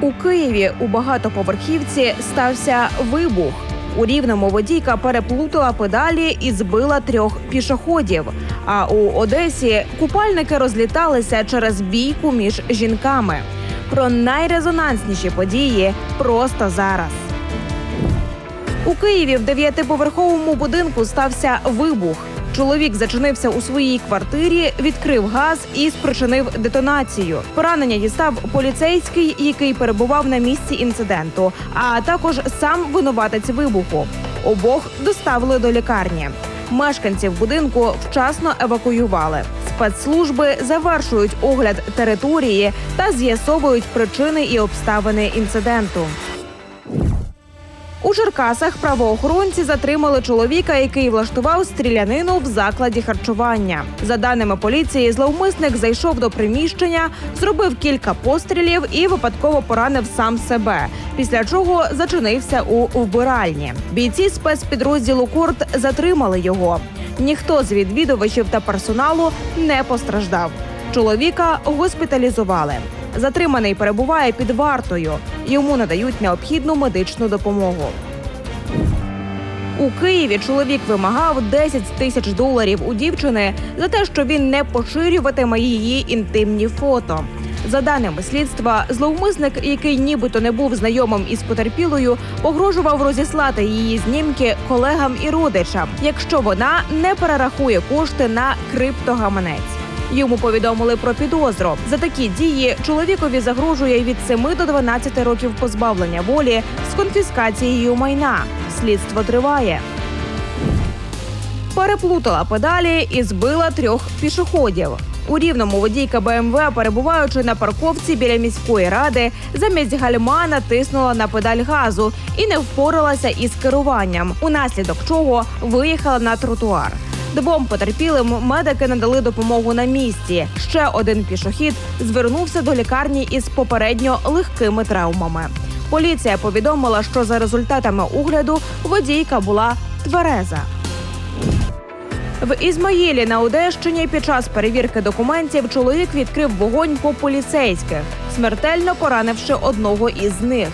У Києві у багатоповерхівці стався вибух. У рівному водійка переплутала педалі і збила трьох пішоходів. А у Одесі купальники розліталися через бійку між жінками. Про найрезонансніші події просто зараз. У Києві в дев'ятиповерховому будинку стався вибух. Чоловік зачинився у своїй квартирі, відкрив газ і спричинив детонацію. Поранення дістав поліцейський, який перебував на місці інциденту, а також сам винуватець вибуху. Обох доставили до лікарні. Мешканців будинку вчасно евакуювали. Спецслужби завершують огляд території та з'ясовують причини і обставини інциденту. У Черкасах правоохоронці затримали чоловіка, який влаштував стрілянину в закладі харчування. За даними поліції, зловмисник зайшов до приміщення, зробив кілька пострілів і випадково поранив сам себе. Після чого зачинився у вбиральні. Бійці спецпідрозділу Корт затримали його. Ніхто з відвідувачів та персоналу не постраждав. Чоловіка госпіталізували. Затриманий перебуває під вартою. Йому надають необхідну медичну допомогу. У Києві чоловік вимагав 10 тисяч доларів у дівчини за те, що він не поширюватиме її інтимні фото. За даними слідства, зловмисник, який нібито не був знайомим із потерпілою, погрожував розіслати її знімки колегам і родичам, якщо вона не перерахує кошти на криптогаманець. Йому повідомили про підозру. За такі дії чоловікові загрожує від 7 до 12 років позбавлення волі з конфіскацією майна. Слідство триває. Переплутала педалі і збила трьох пішоходів. У рівному водійка БМВ, перебуваючи на парковці біля міської ради, замість гальма натиснула на педаль газу і не впоралася із керуванням, унаслідок чого виїхала на тротуар. Двом потерпілим медики надали допомогу на місці. Ще один пішохід звернувся до лікарні із попередньо легкими травмами. Поліція повідомила, що за результатами огляду водійка була твереза. В Ізмаїлі на Одещині під час перевірки документів чоловік відкрив вогонь по поліцейських, смертельно поранивши одного із них.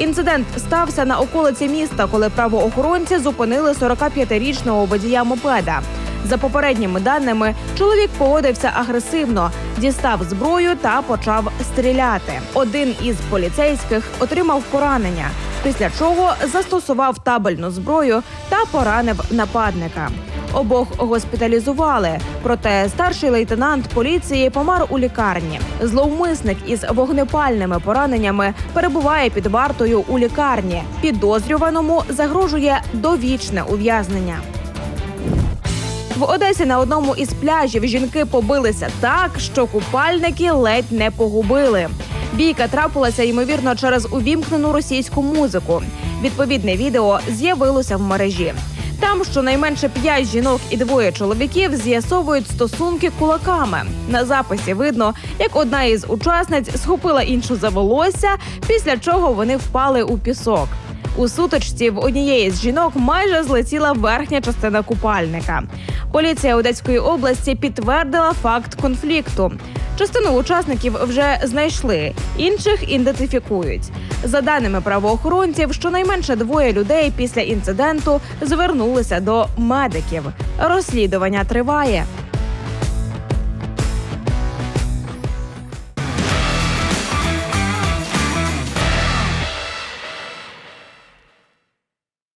Інцидент стався на околиці міста, коли правоохоронці зупинили 45-річного водія мопеда. За попередніми даними, чоловік поводився агресивно, дістав зброю та почав стріляти. Один із поліцейських отримав поранення, після чого застосував табельну зброю та поранив нападника. Обох госпіталізували. Проте старший лейтенант поліції помер у лікарні. Зловмисник із вогнепальними пораненнями перебуває під вартою у лікарні. Підозрюваному загрожує довічне ув'язнення. В Одесі на одному із пляжів жінки побилися так, що купальники ледь не погубили. Бійка трапилася ймовірно через увімкнену російську музику. Відповідне відео з'явилося в мережі. Там щонайменше п'ять жінок і двоє чоловіків з'ясовують стосунки кулаками. На записі видно, як одна із учасниць схопила іншу за волосся, після чого вони впали у пісок. У сутичці в однієї з жінок майже злетіла верхня частина купальника. Поліція Одеської області підтвердила факт конфлікту. Частину учасників вже знайшли, інших ідентифікують. За даними правоохоронців, щонайменше двоє людей після інциденту звернулися до медиків. Розслідування триває.